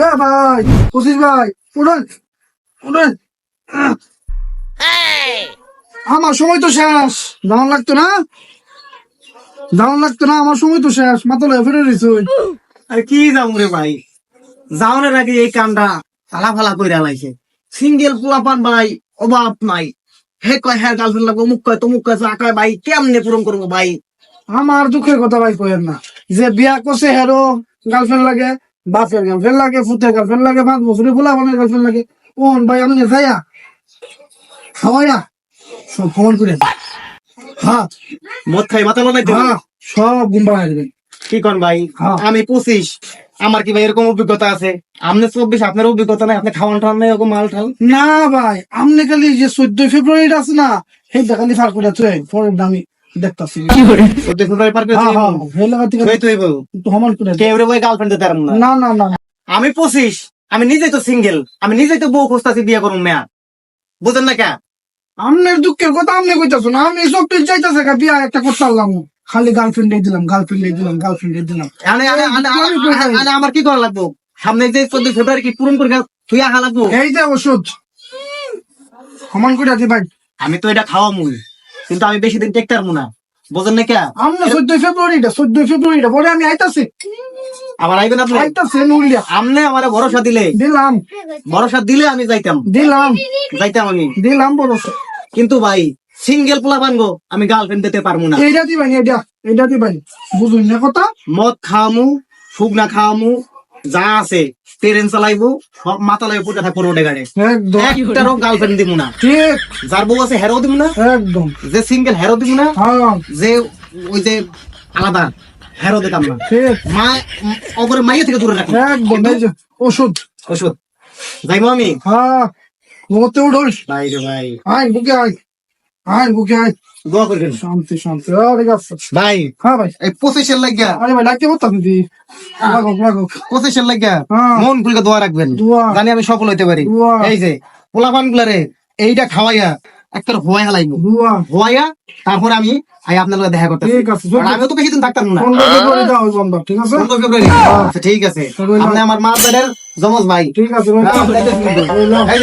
এ ভাই পঁচিশ ভাই উঠেন উঠেন আমার সময় তো শেষ। দাম লাগতো না? দাম লাগতো না? আমার সময় তো শেষ। মাথা লয়ে ফিরে রয়েছে আরে কি যাব রে ভাই? যাওনের আগে এই কামটা ফালা ফালা করে আলাইছে সিঙ্গেল পোলাপান ভাই অভাব নাই। হে কয় হ্যাঁ গার্লফ্রেন্ড লাগবো অমুক কয় তমুক কয় চা কয় ভাই কেমনে পূরণ করব ভাই? আমার দুঃখের কথা ভাই কইেন না। যে বিয়া করছে হেরো গার্লফ্রেন্ড লাগে বাপের গার্লফ্রেন্ড লাগে ফুটের গার্লফ্রেন্ড লাগে পাঁচ বছরের ফুলা বানের গার্লফ্রেন্ড লাগে। কোন ভাই আপনি যাইয়া খাওয়াইয়া? সব ফোন করে হ্যাঁ। মদ খাই মাথা হ্যাঁ সব দেবেন কি কন ভাই? হ্যাঁ। আমি পঁচিশ। আমার কি ভাই এরকম অভিজ্ঞতা আছে? আপনি চব্বিশ আপনার অভিজ্ঞতা নাই? আপনি খাওয়ান টাওয়ান নাই এরকম মাল ঠাল না ভাই আপনি খালি যে চোদ্দই ফেব্রুয়ারি আছে না সেইটা খালি ফার করে তুই পরের দামি। দেখতাছি। হ্যাঁ হ্যাঁ তুই থেকে তুই তুই বউ। একটু করে দে। কেউ গার্লফ্রেন্ড দিতে না। না না না। আমি পঁচিশ আমি নিজেই তো সিঙ্গেল আমি নিজেই তো বউ খুঁজতাছি বিয়ে করুন মেয়া। বুঝেন না কে? আমনের দুঃখের কথা আমনে কইতাছো না আমি সব তুই চাইতাছে কা বিয়া একটা করতে পারলাম খালি গার্লফ্রেন্ড দিলাম গার্লফ্রেন্ড দিলাম গার্লফ্রেন্ড দিলাম। আরে, আরে, আমার কি করা লাগবো? সামনে যে চোদ্দ ফেব্রুয়ারি কি পূরণ করে তুই আহা লাগবো? এই যে ওষুধ। সমান করে দি ভাই। আমি তো এটা খাওয়া মুই কিন্তু আমি বেশি দিন টেকতে পারব না। বুঝেন না কে? আমনে চোদ্দই ফেব্রুয়ারিটা চোদ্দই ফেব্রুয়ারিটা পরে আমি আইতাছি। আবার আইবেন আপনি? আইতাছি নুলিয়া আমনে আমার ভরসা দিলে। দিলাম। ভরসা দিলে আমি যাইতাম। দিলাম। যাইতাম আমি। দিলাম কিন্তু ভাই সিঙ্গেল পোলা বানবো আমি গার্লফ্রেন্ড দিতে পারব না। এইটা দিবানি এটা এটা দিবানি। বুঝুন না কথা? মদ খাওয়ামু শুকনা খাওয়ামু যা আছে ট্রেন চালাইবো সব মাথা লাগবে পুরো থাকব রোডে গাড়ি। একদম। একটারও গার্লফ্রেন্ড দিব না। ঠিক। যার বউ আছে হেরো দিব না। একদম। যে সিঙ্গেল হেরো দিব না। হ্যাঁ। যে ওই যে আলাদা হেরো দিতাম না। ঠিক। মা অপরে মাইয়া থেকে দূরে রাখব একদম ওষুধ। ওষুধ। যাইবো আমি। হ্যাঁ। ঘুমোতে উঠোস। ভাই রে ভাই। আয় বুকে আয়। আয় বুকে আয়। দোয়া করবেন। শান্তি শান্তি। আরে গাছ ভাই হ্যাঁ ভাই। এই পঁচিশের লাগিয়া। আরে ভাই ডাকতে পারতাম দি লাগুক লাগুক পঁচিশের লাগিয়া হ্যাঁ। মন খুলে দোয়া রাখবেন। জানি আমি সফল হইতে পারি। এই যে পোলাপান গুলারে এইটা খাওয়াইয়া একটা হালাইবো দুয়া। হোয়াইয়া তারপর আমি আই আপনার লগে দেখা করতে ঠিক আছে আমিও তো বেশি দিন থাকতাম না। দাও বন্ধ ঠিক আছে? ফেব্রুয়ারি আচ্ছা, ঠিক আছে। আপনি আমার মা দাদের জমজ ভাই। ঠিক আছে ভাই হ্যাঁ,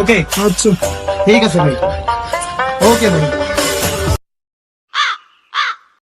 ওকে আচ্ছা। ঠিক আছে ভাই ওকে ভাই